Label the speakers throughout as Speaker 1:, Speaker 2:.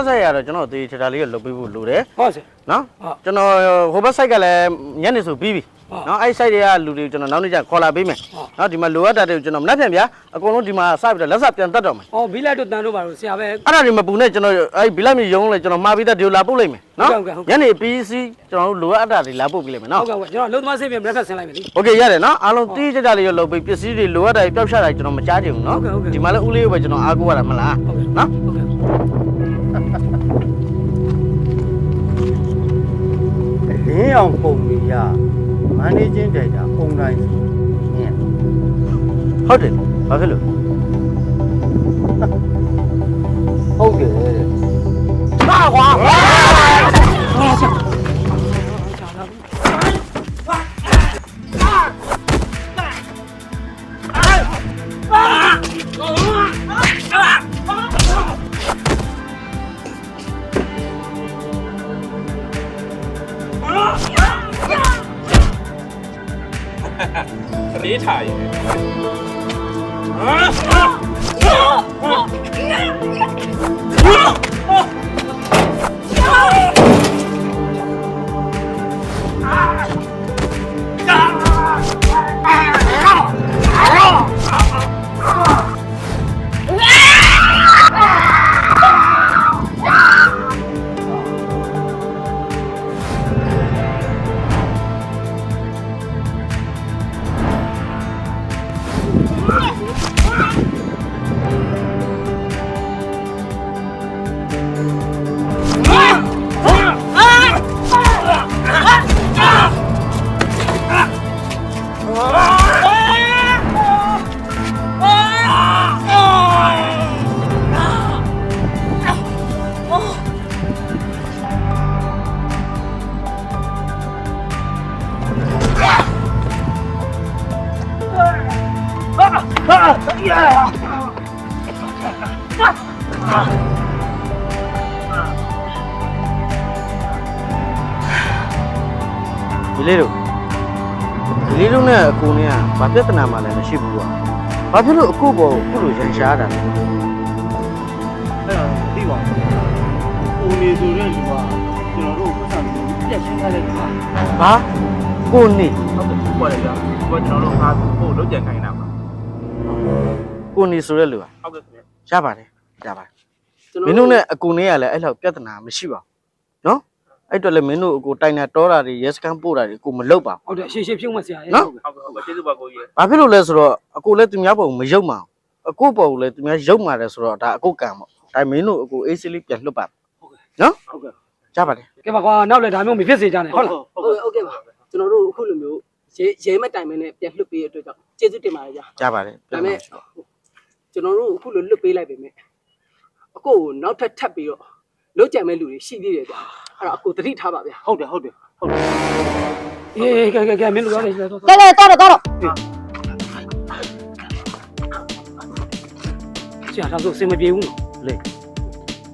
Speaker 1: တ်ဆိုင်ရတော့ကျွန်တော်သေချာလေးကိုလုပ်ပေးဖို့လိုတယ်
Speaker 2: ဟုတ်ဆရာ
Speaker 1: နော်
Speaker 2: ဟုတ်
Speaker 1: ကျွန်တော်ဟိုဘက် site ကလည်းညနေဆိုပြီးပြီ
Speaker 2: ဟုတ်
Speaker 1: နော်အဲ့ site တွေကလူတွေကျွန်တော်နောက်နေ့ကျခေါ်လာပေးမယ်
Speaker 2: ဟုတ်
Speaker 1: နော်ဒီမှာလိုအပ်တာတွေကိုကျွန်တော်မနှက်ပြန်ဗျာအကုန်လုံးဒီမှာစပြီးတော့လက်စပြန်တတ်တော့မယ်
Speaker 2: ။အော်ဘီလိုက်တို့တန်တို့ပါလို့ဆရာပဲ
Speaker 1: အဲ့ဒါတွေမပူနဲ့ကျွန်တော်အဲ့ဘီလိုက်မြေရုံးလဲကျွန်တော်မှားပြီးသားဒီလိုလာပို့လိုက်မယ်နော်
Speaker 2: ဟုတ်ကဲ့ဟုတ်ကဲ့
Speaker 1: ညနေပြီးစီကျွန်တော်တို့လိုအပ်တာတွေလာပို့ပေးလိုက်မယ် ။ နော်
Speaker 2: ဟုတ်ကဲ့ကွာကျွန်တော်လုံးသမားစိတ်ပြလက်ဖက်ဆင်းလိုက်မယ်လေ
Speaker 1: โอเคရတယ်နော်အားလုံးတီးကြကြလေးရောလုပ်ပြီးပစ္စည်းတွေလိုအပ်တာတွေပျောက်ချတာတွေကျွန်တော်မကြားချင်ဘူးနော်
Speaker 2: ဟုတ်ကဲ့ဟုတ်ကဲ့
Speaker 1: ဒီမှာလည်းဦးလေးကိုပဲကျွန်တော်အားကိုးရတာမလား
Speaker 2: ။ဟုတ်ကဲ့
Speaker 1: နော်
Speaker 2: ဟုတ်ကဲ့
Speaker 3: လင်းအောင်ပုံကြီးရမန်နေဂျင်းဒိုက်တာပုံတိုင်းဆိုနင်း
Speaker 1: ဟုတ်တယ်ဘာ ဖြစ်လို့
Speaker 3: ဟု
Speaker 1: ဒီလေးတို့ဒီလေးတို့နဲ့အကူနဲ့ကဘာပြဿနာမှလည်းမရှိဘူးကွာဘာဖြစ်လို့အခုပေါ်အခုလိုရန်ရှားတာလဲ
Speaker 3: အဲ့တော့သိပါဘူးဦးနေဆိုတဲ့လူကကျွန်တော်တို့ပတ်စံပြီးပြက်ရှင်းထားလိုက်တာ
Speaker 1: ဘာကိုနေ
Speaker 4: ဟုတ်တယ်ဟုတ်ပါတယ်ဗျာဟိုကကျွန်တော်တို့အားဖို့လုံးကြံခိုင်းတာပါ
Speaker 1: ကိုနေဆိုတဲ့လူက
Speaker 4: ဟုတ်ကဲ့ခင်ဗျ
Speaker 1: ရပါတယ် ရပါတယ်မင်းတို့နဲ့အကူနဲ့ကလည်းအဲ့လောက်ပြဿနာမရှိပါဘူးနော်အဲ့အတွက်လည်းမင်းတို့အကူတိုင်တာတောတာတွေရဲစခန်းပို့တာတွေကိုမလုပ်ပါဘူး။
Speaker 2: ဟုတ်တယ်ရှေ့ရှေ့ဖြုံးမဆရာရဲ့
Speaker 1: နော်
Speaker 4: ဟုတ်ကဲ့ဟုတ်ကဲ့ကျေးဇူးပါကိုကြီး
Speaker 1: ဘာဖြစ်လို့လဲဆိုတော့အကူလည်းသူများပုံမရုပ်မှာအကူပုံလည်းသူများရုပ်မှာတယ်ဆိုတော့ဒါအကူကံပေါ့ဒါမင်းတို့အကူအေးစလေးပြန်လွတ်ပါနော်
Speaker 3: ဟုတ်ကဲ့
Speaker 1: ကြပါတယ်။
Speaker 2: ကဲပါကွာနောက်လည်းဒါမျိုးမဖြစ်စေကြနဲ့ဟုတ်လား
Speaker 5: ဟုတ်ကဲ့ဟုတ်ကဲ့ပါကျွန်တော်တို့အခုလိုမျိုးရဲရဲမတိုင်မနဲ့ပြန်လွတ်ပေးရတဲ့အတွက်ကြောင့်ကျေးဇူးတင်ပါတယ်ကြာ
Speaker 1: ကြပါတယ်
Speaker 5: ဒါပေမဲ့ကျွန်တော်တို့အခုလိုလွတ်ပေးလိုက်ပေမဲ့ အကိုကိုနောက်ထပ်ထပ်ပြီးတော့လွတ်ကြံမဲ့လူတွေရှိသေးတယ်ကြာအဲ့တော့အကိုသတိထားပါဗျာ
Speaker 3: ဟုတ်တယ်ဟုတ်တယ်ဟုတ်တယ်။
Speaker 2: အေးကဲကဲကဲမင်းတို့ရောလေတော့တော့
Speaker 6: ကဲကဲတော့တော့တော့
Speaker 2: ဆရာတော့စင်မပြေဘူးနော်
Speaker 1: လေ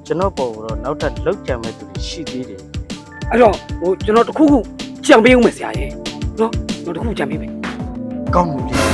Speaker 1: ကျွန်တော်ပုံတော့နောက်ထပ်လောက်ကြံမဲ့သူတွေရှိသေးတယ်။
Speaker 2: အဲ့တော့ဟိုကျွန်တော်တခုခုကြံပေးဦးမယ်ဆရာရဲ့။နော်ကျွန်တော်တခုကြံပေးမယ်
Speaker 1: ကောင်းပြီ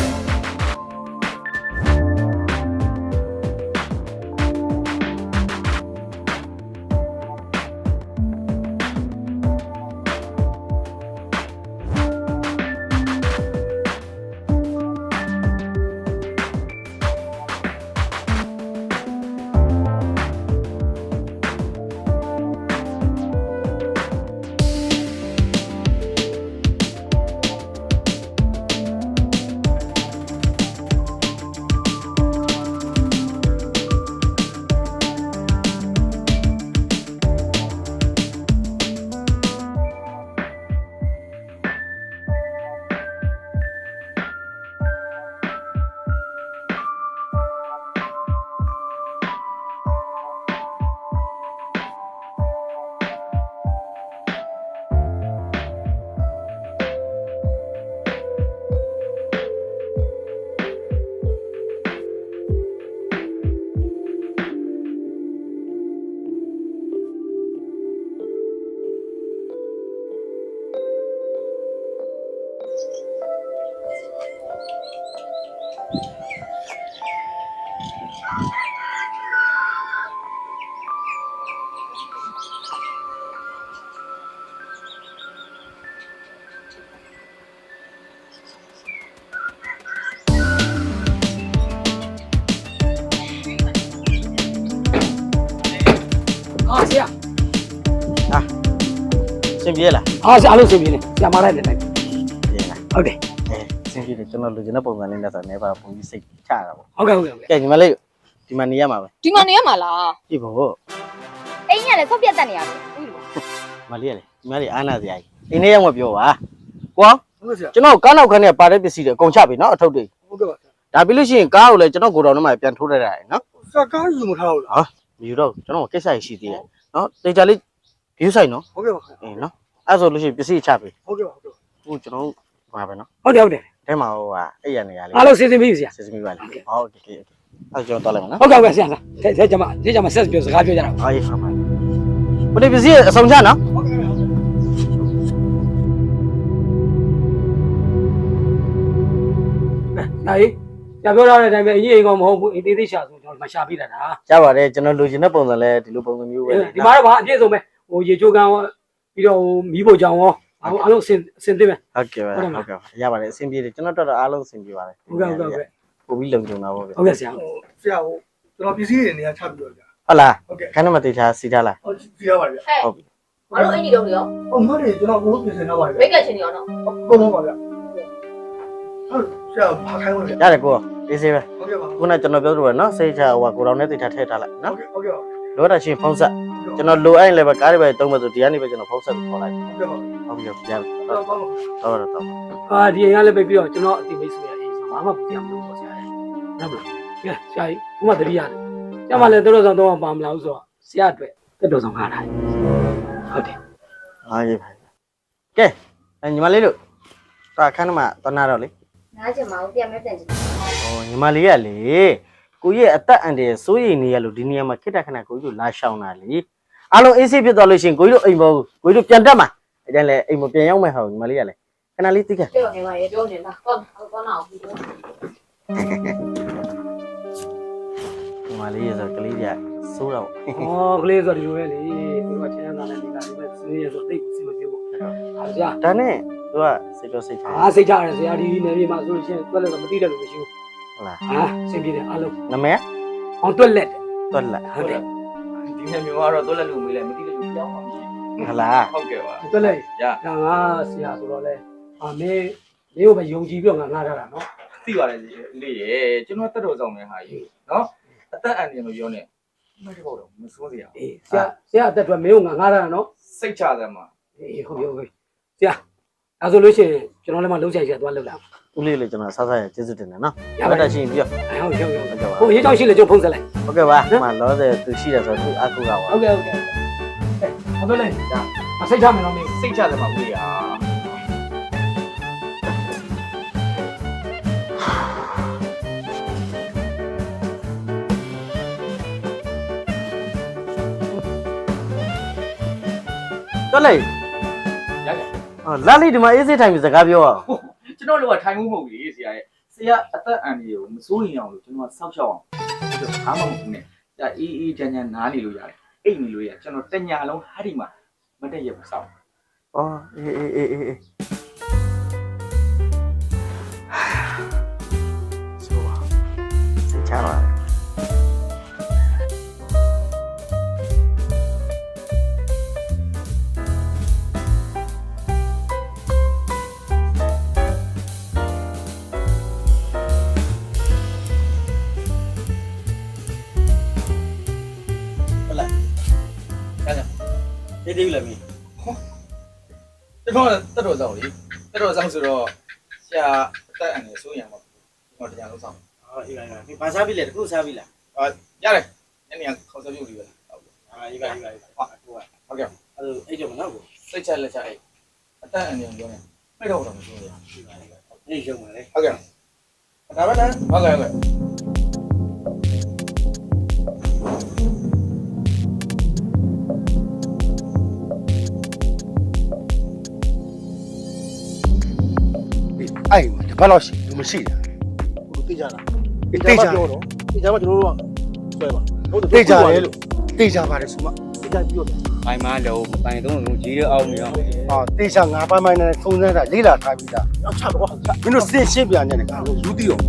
Speaker 1: လေရလား
Speaker 2: ဟာဆရာအလုပ်ဆင်ပြေနေဆရာမလိုက်နေတယ်
Speaker 1: ပြေလား
Speaker 2: ဟုတ်တယ်
Speaker 1: အဲစင်ပြေတယ်ကျွန်တော်လူချင်တဲ့ပုံစံလေးနဲ့ဆိုတော့နေပါပုံကြီးစိတ်ချတာပေါ့
Speaker 2: ဟုတ်ကဲ့ဟုတ်ကဲ့ဟုတ်ကဲ့
Speaker 1: ကဲညီမလေးဒီမှာနေရမှာပဲ
Speaker 6: ဒီမှာနေရမှာလား
Speaker 1: ကြည့်ဖို့
Speaker 6: အိမ်ကလည်းဆော့ပြတ်တက်နေရတယ်ဟုတ်လို့
Speaker 1: မလေးရလေညီမလေးအားနာစရာကြီးအိမ်ထဲရောက်မပြောပါကွာ
Speaker 2: ဟုတ်ကဲ့ဆရာ
Speaker 1: ကျွန်တော်ကားနောက်ခန်းနဲ့ပါတဲ့ပစ္စည်းတွေအကုန်ချပြီနော်အထုပ်တွေ
Speaker 2: ဟုတ်ကဲ့ပါ
Speaker 1: ဒါပြီးလို့ရှိရင်ကားကိုလည်းကျွန်တော်ကိုတော်ထဲမှာပြန်ထိုးလိုက်ရတယ်နော်
Speaker 2: ဆရာကားယူမထားဘူးလား
Speaker 1: မယူတော့ဘူးကျွန်တော်ကိစ္စရရှိသေးတယ်နော်တေချာလေး view ဆိုင်နော်
Speaker 2: ဟုတ်ကဲ့ပါ
Speaker 1: အေးနော် အဲ့ဆိုလို့ရှိရင်ပစ္စည်းချပြီ
Speaker 2: ဟုတ်ကဲ့ပါဟုတ်ကဲ့
Speaker 1: ဟိုကျွန်တော်ပါပဲနော်
Speaker 2: ဟုတ်တယ်ဟုတ်တယ်
Speaker 1: အဲမှာဟိုဟာအဲ့ရနေရလေး
Speaker 2: အားလုံးစင်စင်ပြီဆရာ
Speaker 1: စစ်စမီပါလေဟုတ်ကဲ့ဟုတ်ကဲ့အဲ့ကျွန်တော်တော်လိုက်မယ်နော်
Speaker 2: ဟုတ်ကဲ့ဟုတ်ကဲ့ဆရာဆရာဆရာကျမဆရာကျမဆက်ပြောစကားပြောကြတာ
Speaker 1: အေးဟုတ်ပါဘယ်ဒီပစ္စည်းအဆုံးချနော်
Speaker 2: ဟုတ်ကဲ့ဟုတ်ကဲ့ဒါကြီးဆရာပြောထားတဲ့အတိုင်းပဲအရေးအကောင်မဟုတ်ဘူးအသေးသေးရှာဆိုကျွန်တော်မရှာပြတာဒါ
Speaker 1: ရပါတယ်ကျွန်တော်လူချင်တဲ့ပုံစံလဲဒီလိုပုံစံမျိုးပဲ
Speaker 2: ဒီမှာတော့ဘာအပြည့်စုံပဲဟိုရေချိုးကန်ရော ပြီးတော့မီးဖို့ကြောင်ရောအားလုံးအစင်အစင်သိမယ်
Speaker 1: ဟုတ်ကဲ့ပါဟုတ်ကဲ့ရပါတယ်အဆင်ပြေတယ်ကျွန်တော်တော်တော်အားလုံးအဆင်ပြေပါတယ်
Speaker 2: ဟုတ်ကဲ့ဟုတ်ကဲ့ဟုတ်ကဲ့
Speaker 1: ပို့ပြီးလုံခြုံတာပေါ့ဗျ
Speaker 2: ဟုတ်ကဲ့ဆရာ
Speaker 7: ဆရာဟိုကျွန်တော်ပစ္စည်းတွေနေရာချပြီးတော့ကြာ
Speaker 1: ဟုတ်လား
Speaker 7: ဟုတ်ကဲ့
Speaker 1: ခန်းထဲမှာတေချာစီထားလား
Speaker 7: ဟုတ်စီရပါဗျာ
Speaker 6: ဟဲ့
Speaker 1: ဟုတ်ပြီ
Speaker 6: မတို့အိမ်ကြီးတော့ရော
Speaker 7: ဟိုမတွေကျွန်တော်ကိုပြင်ဆင်တော့ပါဗျာ
Speaker 6: ဘိတ်ကက်ချင်းနေအောင်နော်
Speaker 7: ကုန်တော့ပါဗျာဟုတ်ဆရာဖာခိုင်းပါဗျာ
Speaker 1: ရတယ်ကိုအေးစေးပဲ
Speaker 7: ဟုတ်ကဲ့ပါဟုတ်
Speaker 1: ခုနကျွန်တော်ပြောသလိုပဲနော်စိတ်ချဟိုကိုတော်နဲ့တေချာထည့်ထားလိုက်နော်
Speaker 7: ကဲ့ဟုတ်ကဲ့ပါ
Speaker 1: လိုတာချင်းဖုံးဆက်ကျွန်တော်လိုအဲ့ရင်လည်းပဲကားတွေပဲတုံးမယ်ဆိုဒီကနေပဲကျွန်တော်ဖုံးဆက်ပြီးခေါ်လိုက်
Speaker 7: ဟုတ်ကဲ့ပါ
Speaker 1: ဟုတ်ပြီဟုတ်ပြီရပြီ
Speaker 7: တော့ပါပါ
Speaker 1: တော့တော့တော့
Speaker 2: အာဒီအိမ်ကလည်းပဲပြီးတော့ကျွန်တော်အတိမိတ်ဆွေရအေးဆိုဘာမှမပြောင်းဘူးပေါ့ဆရာဟုတ်မလားကဲဆရာကြီးဥမာတတိရတယ်ဆရာမလည်းတော်တော်ဆောင်တော့ပါမလားဆိုတော့ဆရာအတွက်တက်တော်ဆောင်ခါတာဟုတ်တယ်
Speaker 1: ဟာရေးပါကဲအဲညီမလေးတို့တာခန်းထဲမှာတနာတော့လေ
Speaker 6: နားချင်မအောင်ပြန်မဲပြန်ချင်
Speaker 1: ဟောညီမလေးကလေ ကိုရဲ့အသက်အန္တရာယ်စိုးရိမ်နေရလို့ဒီနေရာမှာခိတ္တခဏကိုကြီးတို့လာရှောင်တာလေအားလုံးအေးဆေးဖြစ်သွားလို့ရှိရင်ကိုကြီးတို့အိမ်ပေါ်ကိုကြီးတို့ပြန်တက်မှာအဲကျန်လေအိမ်ပေါ်ပြန်ရောက်မဲ့ဟာကိုညီမလေးကလေခဏလေးသိခဲ့
Speaker 6: ပြောနေပါရဲ့ပြောနေတာကောင်းကောင်းအောင်ပြီးတော့
Speaker 1: ညီမလေးရဆိုကလေးကစိုးတော့
Speaker 2: ဩကလေးဆိုဒီလိုပဲလေသူကချင်းသာတဲ့နေကဒီမဲ့စီးရဆိုသိစီမပြေဘူးဟာဆရာ
Speaker 1: ဒါနဲ့သူကစိတ်တော့စိတ်ထား
Speaker 2: အာစိတ်ချရတယ်ဆရာဒီနေမြေမှာဆိုလို့ရှိရင်တွက်လက်တော့မသိတယ်လို့မရှိဘူး
Speaker 1: ဟုတ် လား
Speaker 2: ဟာစင်ပြေတယ်အားလုံး
Speaker 1: နမည်
Speaker 2: အောင်တွက်လက်တယ်
Speaker 1: တွက်လက်
Speaker 2: ဟုတ်တယ်
Speaker 4: ဒီနေ့မျိုးကတော့သွက်လက်လူမေးလဲမသိတဲ့လူပြောင်းပါမရှိ
Speaker 1: ဟုတ်လား
Speaker 4: ဟုတ်ကဲ့ပါ
Speaker 2: တွက်လက်
Speaker 4: ရ
Speaker 2: ဒါငါဆရာဆိုတော့လေအာမင်းမင်းကိုပဲယုံကြည်ပြီးတော့ငါငါထားတာနော်
Speaker 4: သိပါတယ်ကြီးလေးရေကျွန်တော်တက်တော်ဆောင်နေဟာယူနော်အသက်အန္တရာယ်မပြောနဲ့မတဘောတော့မစိုးစရာ
Speaker 2: အေးဆရာဆရာအသက်အတွက်မင်းကိုငါငါထားတာနော်
Speaker 4: စိတ်ချသမှာ
Speaker 2: အေးဟုတ်ပြီဟုတ်ပြီဆရာအဲဆိုလို့ရှိရင်ကျွန်တော်လည်းမလုံးချိုင်ဆရာသွားလောက်လာ
Speaker 1: ဦးလေးလေးကျွန်တော်ဆဆရကျေးဇူးတင်တယ်နော်
Speaker 2: ရ
Speaker 1: ရ
Speaker 2: ပါ
Speaker 1: ပါ
Speaker 2: တ
Speaker 1: တရှိရင်ပြော
Speaker 2: အဲဟုတ်ပြီဟုတ်ပြီ
Speaker 1: ဟုတ်ကဲ့ပါ
Speaker 2: ဟိုရေးချောင်းရှိလေကျွန်တော်ဖုန်းဆက်လိုက်
Speaker 1: ဟုတ်ကဲ့ပါဒီမှာလောဆယ်သူရှိတယ်ဆိုတော့သူအခုကပါ
Speaker 2: ဟုတ်ကဲ့ဟုတ်ကဲ့ဟုတ်ကဲ့လေဒါအစိတ်ချမယ်နော်မင်း
Speaker 4: စိတ်ချသမှာဝေးရ
Speaker 1: တွက်လိုက်
Speaker 4: ရကြ
Speaker 1: ဟောလာလေးဒီမှာအေးစေးထိုင်ပြီးစကားပြောအောင်
Speaker 4: ကျွန်တော်တို့ကထိုင်မှုမဟုတ်ဘူးလေဆရာရဲ့ဆရာအသက်အန္တရာယ်ကိုမစိုးရင်အောင်လို့ကျွန်တော်ဆောက်ရှောက်အောင်ဘာမှမဟုတ်နဲ့ဆရာအေးအေးချမ်းချမ်းနားနေလို့ရတယ်အိတ်နေလို့ရကျွန်တော်တညာလုံးဟာဒီမှာမတက်ရဘူးစောက်
Speaker 1: အော်အေးအေးအေးအေးအေးဆိုပါစိတ်ချပါ ဒီဒီလည်းမီ
Speaker 4: ကျွန်တော်တက်တော်ဆောင်လေတက်တော်ဆောင်ဆိုတော့ဆရာအသက်အန္တရာယ်စိုးရင်အောင်ကျွန်တော်တညာလုံးဆောင်
Speaker 1: အော်အေးပါအေးပါဒီဘာစားပြီလဲတခုစားပြီလား
Speaker 4: အာရတယ်ညနေခေါက်စပြုတ်ပြီးပဲဟုတ်
Speaker 1: အာအေးပါအေးပါအေးပါအခုက
Speaker 4: ဟုတ်ကဲ့
Speaker 1: အဲ့လိုအဲ့ကြောင့်မနော်ကို
Speaker 4: စိတ်ချလက်ချအဲ့အသက်အန္တရာယ်ပြောနေไม่တော့တော့မစိုးရ
Speaker 1: အေးရုံပါလေ
Speaker 4: ဟုတ်ကဲ့ဒါပဲလားဟုတ်ကဲ့ဟုတ်ကဲ့
Speaker 3: အဲ့မှာတပတ်လောက်ရှိဘူးမရှိတာ
Speaker 7: ဟိုသိကြလား
Speaker 3: တိတ်ကြ
Speaker 7: ပြောတော့သိကြမှာကျွန်တော်တို့ကဆွဲပါဟုတ်
Speaker 3: တိတ်ကြတယ်လို့တိတ်ကြပါတယ်ဆိုမှ
Speaker 7: သိကြပြောတယ်
Speaker 8: ပိုင်မလို့ပိုင်တော့ကြီးရအောင်မရ
Speaker 3: ဟာတိတ်ကြငါပိုင်းပိုင်းနဲ့ထုံးစမ်းတာလေးလာထားပြီးသား
Speaker 7: တော့ချတော့ချ
Speaker 3: မင်းတို့စင်ရှင်းပြန်နေတယ်ကောင်ယူသိတော့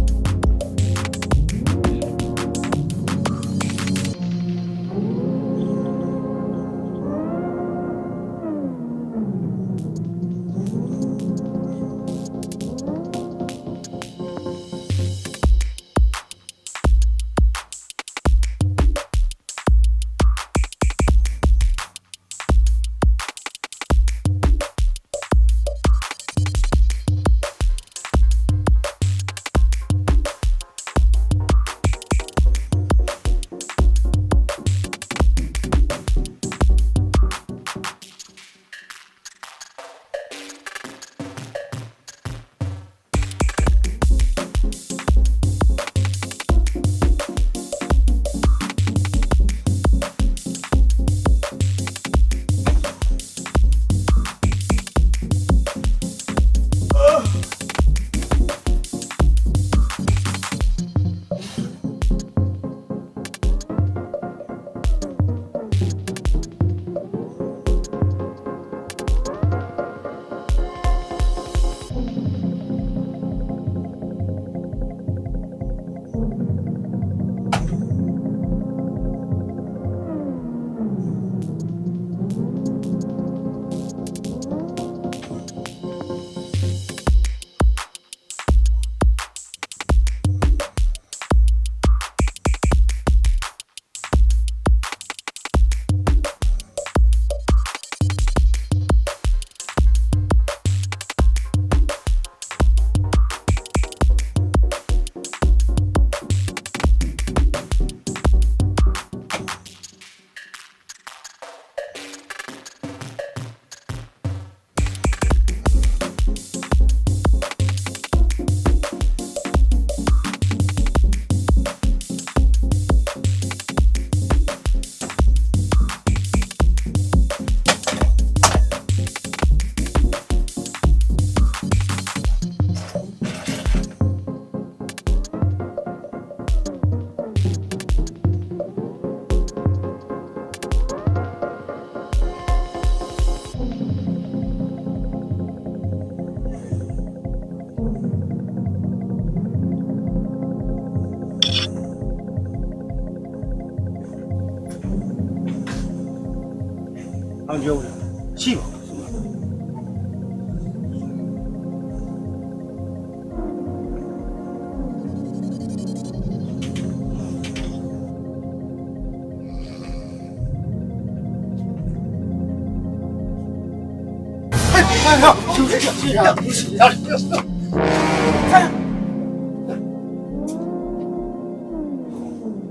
Speaker 7: အောင်ပြောတယ်ရှိပါဘူး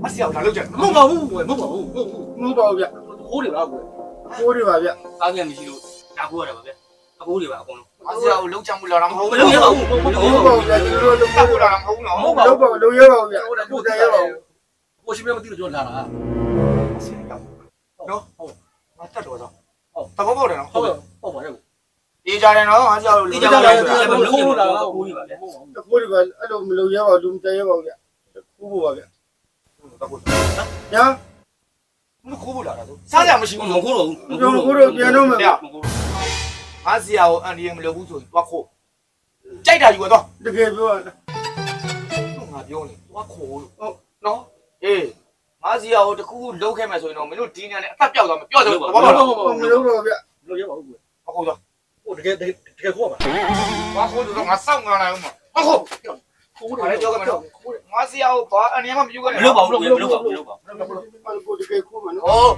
Speaker 4: မဆရာလာလို့ကြ
Speaker 7: မဟုတ်ပါဘူးကွယ်မဟုတ်ပါဘူးမဟုတ်ပါဘူးဗျ
Speaker 2: ဟိုးတွေပါ ကွယ်
Speaker 7: ကိုးတွေပါဗျ
Speaker 2: ကားပြန်မရှိလို့ဒါကိုရတယ်ပါဗျအကိုးတွေပါအကုန်လုံး
Speaker 4: မဆရာကိုလုံးချမှုလာတာမဟုတ်
Speaker 2: မ
Speaker 4: ဘူး
Speaker 2: လုပ်ရပါဘူး
Speaker 7: မဟုတ်ပါဘူးဗျကျွန်တော်တို့
Speaker 4: တက်ဖို့လာတာမဟုတ်ဘူးနော်
Speaker 7: ဟုတ်ပါဘူးလုံးရပါဘူးဗျကိုယ်တိုင်ရပါဘူး
Speaker 2: ကိုရှိမမသိလို့ကျွန်တော်လာတာ
Speaker 4: ဆရာရောက်နော်ဟုတ်မတက်တော့တော့ဟုတ်တဘောပေါက်တယ်နော်
Speaker 2: ဟုတ်ဟုတ်ပါတယ်
Speaker 4: အေးကြတယ်နော်ငါဆရာကို
Speaker 2: ဒီ
Speaker 4: လုံး
Speaker 2: ကြော
Speaker 4: ချ
Speaker 2: င့်
Speaker 4: မှု
Speaker 2: လည်း
Speaker 4: လာ
Speaker 2: ဒီ
Speaker 4: တာ
Speaker 2: ကမလုပ်ရပါဘူးကိုးတွေပါဗျ
Speaker 7: ကိုးတွေပါအဲ့လိုမလုံးရပါဘူးလူမတိုင်ရပါဘူးဗျကိုးဖို့ပါဗျ
Speaker 4: တက်ဖို့
Speaker 7: ညာ
Speaker 4: မခိုးဖို့လာတာဆိုစားကြမရှိဘူး
Speaker 2: မခိုးတော့ဘူး
Speaker 7: ကျွန်တော်ကိုးတို့ပြန်တော့မယ်ဗျ
Speaker 2: မခိုး
Speaker 4: ငါဆရာကိုအန်ဒီမလုပ်ဘူးဆိုရင်တွားခိုးကြိုက်တာယူတော့
Speaker 7: တကယ်ပြောရတာ
Speaker 4: ငါပြောနေတွားခိုးလို့ဟုတ်နော်အေးငါဆရာကိုတခုခုလုံးခဲ့မယ်ဆိုရင်တော့မင်းတို့ဒီညနေအသက်ပြောက်သွားမယ်ပြော့ဆိုတဘောပေါက်တော့
Speaker 7: မလုံးပါဘူးဗျ
Speaker 2: မလုပ်ရပါဘူးကွယ်
Speaker 4: မခိုးတော့
Speaker 2: ဟိုတကယ်တကယ်ခေါ်ပါ
Speaker 4: တွားခိုးတော့ငါစောင့်ငါလာအောင်မဟုတ်
Speaker 2: ခိုး
Speaker 4: ဘာလဲပြောကြမယ်နော်ငါဆရာကိုဘာအန်ဒီမှမယူခဲ့
Speaker 2: မ
Speaker 4: နဲ့
Speaker 2: လုပ်ပါဘူးမလုပ်ပါဘူးမလုပ်ပါဘူး
Speaker 7: ကိုတကယ်ခိုးမှာနော်
Speaker 4: ဟုတ်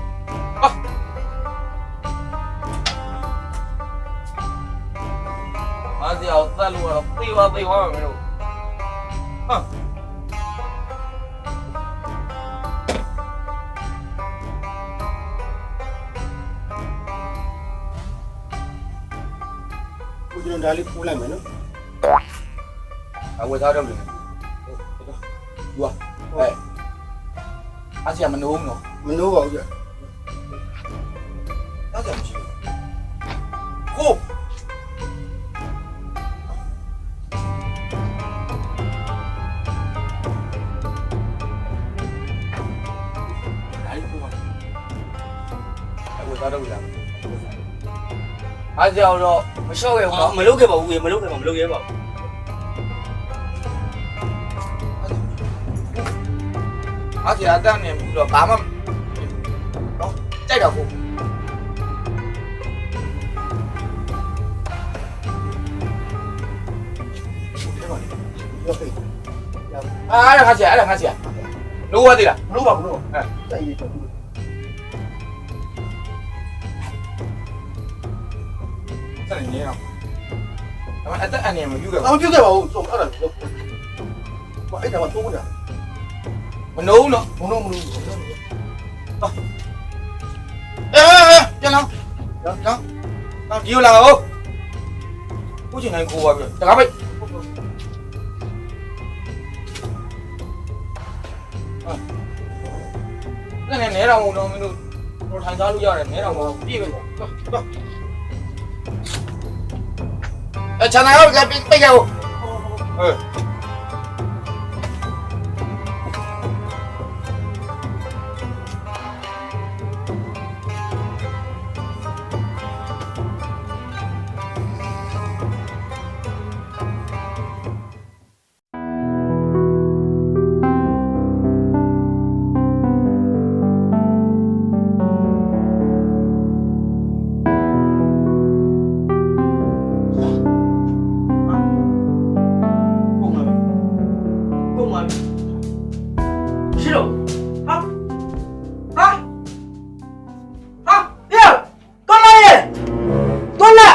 Speaker 4: ငါဆရာကိုသတ်လို့တော့သေပါသေပါမယ်လို့ဟာ
Speaker 7: ကိုကျွန်တော်ဒါလေးပို့လိုက်မယ်နော်
Speaker 4: အဝယ်သားတော့လေယူပါဟဲ့အဆရာမနိုးဘူးနော်
Speaker 7: မနိုးပါဘူးဗျ
Speaker 4: အဆရာမရှိဘူးကို
Speaker 2: ဒါလေးကိုးပါ
Speaker 4: အဝယ်သားတော့လာအဆရာတော့မ လျှော့ခဲ့ဘူးနော်
Speaker 2: မလုပ်ခဲ့ပါဘူးမလုပ်ခဲ့ပါမလုပ်ရပါဘူး
Speaker 4: အဆရာအတန်းနေဘူးတော့ဘာမှနော်ကြိုက်တော့ကိုအားရခါဆရာအဲ့ဒါခါဆရာလို့ဝသေးလား
Speaker 7: မနိုးပါဘူးနော်တိုက်ရတော့
Speaker 4: စနေနေတော့အမအသက်အန်နေမယူခဲ့။
Speaker 7: အောင်ပြုတ်ခဲ့ပါဦးဆုံးအဲ့ဒါပြော။ဘာအဲ့ဒါမှသုံးမရ
Speaker 4: မနိုးဘူးနော်။
Speaker 7: ဘုံတော့မလို့ဘူး
Speaker 4: အေးပြန်လာရောက် ရောက်နောက်ဒီလိုလာအောင်ကိုချင်တိုင်းကိုပါပြီတကားပိတ်အဲ့နဲ့နဲတော်မလို့မင်းတို့တို့ထိုင်စားလို့ရတယ်နဲတော်မပြည့်ပဲအဲချန် နိုင်ရောပြပိတ်ပိတ်ရအောင်အေးပုံမှန်ရှိတော့ဟာဟာဟာပြတော်လာရဲ့တော်လာ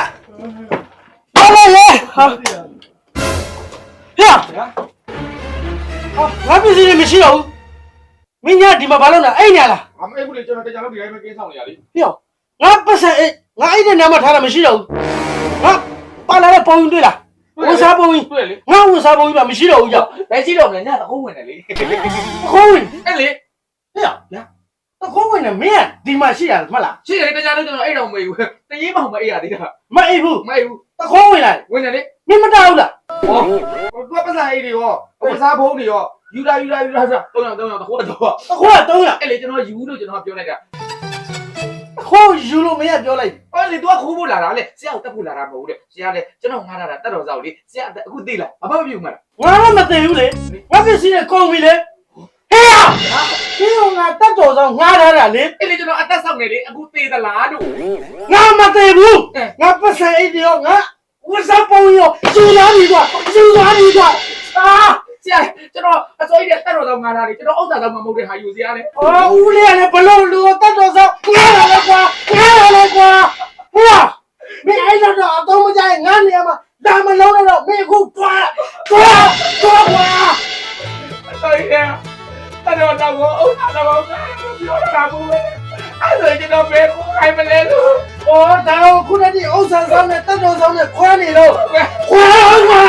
Speaker 4: တော်လာရဲ့ဟာဟဲ့ဟာငါပစ္စည်းတွေမရှိတော့ဘူးမင်းညဒီမှာဘာလုပ်လဲအိမ်ညာလား
Speaker 9: အမေဘူးလေကျွန်တော်တရားလို့ဒီတိုင်းပဲကင်းဆောင်နေရလေ
Speaker 1: ဟေ့ငါပတ်စံအိတ်ငါအိတ်တဲ့နာမထားတာမရှိတော့ဘူးငါပါလာတဲ့ပုံရင်တွေ့လား ဝန်စားပုံရင်
Speaker 9: တွေ့လေ
Speaker 1: ငါဝန်စားပုံရင်ပါမရှိတော့ဘူးကြောက်
Speaker 4: ဘယ်ရှိတော့မလဲညတခုံးဝင်တယ်လေ
Speaker 1: ခိုးဝင်
Speaker 9: အဲ့လေ
Speaker 1: ဟေ့လားတခိုးဝင်နေမင်းကဒီမှာရှိရတယ်မှတ်လား
Speaker 9: ရှိတယ်တရားလို့ကျွန်တော်အဲ့တော့မေးဘူးတရေးမောင်မအေးရသေးတာ
Speaker 1: မအိတ်ဘူး
Speaker 9: မအေးဘူး
Speaker 1: တခိုးဝင်လာ
Speaker 9: ဝင်တယ်လေ
Speaker 1: မင်းမတောက်ဘူးလား
Speaker 9: ဟောသူကပတ်စာအေးတွေရောပစားဖုံးတွေရောယူလာယူလာယူလာဆိုတော့တော့တော့တခိုးတော့
Speaker 1: တခိုးက300
Speaker 9: အဲ့လေကျွန်တော်ယူလို့ကျွန်တော်ပြောလိုက်တာ
Speaker 1: တ ခိုးယူလို့မင်းကပြောလိုက်
Speaker 9: ဟောလေ तू ကခိုးဖို့လာတာလေဆရာကိုတက်ဖို့လာတာမဟုတ်ဘူးလေဆရာလေကျွန်တော်ငားတာတက်တော်စောက်လေဆရာအခုသိလားအမမပြုတ်မှာ
Speaker 1: ငါတော့မသိဘူးလေငါပစ္စည်းနဲ့ကုန်ပြီလေဟေ့ရင်းအောင်ငါတတ်တော်ဆောင်ငားထားတာလေ
Speaker 4: အဲ့လေကျွန်တော်အသက်ဆောင်နေလေအခုသေးသလားတို့
Speaker 1: ငါမသေးဘူးငါပတ်စံအိတ်တွေရောငါဝတ်စားပုံရောကျူလာပြီကွာကျူလာပြီကွာ
Speaker 4: အာဆ ရာကျွန်တော်အစိုးရတက်တော်ဆောင်ငါးတာလေကျွန်တော်ဥစ္စာတော့မမဟုတ်တဲ့ဟာယူစရာလေ
Speaker 1: အော်ဦးလေးကလည်းဘလို့လူတတ်တော်ဆောင်ငားလာလေကွာငားလာလေကွာဟိုမင်းအဲ့တော့အတော့မကြရင်ငါနေရာမှာဒါမလုံးတော့မင်းအခုတွားတွားတွားကွာ
Speaker 4: အစိုးရတက်တော်ဆောင်ကိုဥစ္စာတော့ပြောတာဘူးပဲအဲ့ဒါကျွန်တော်ဘယ်ကိုခိုင်းမလဲလို့
Speaker 1: အော်ဒါကိုခုနကဒီဥစ္စာဆောင်နဲ့တတ်တော်ဆောင်နဲ့ခွဲနေလို့ခွဲကွာ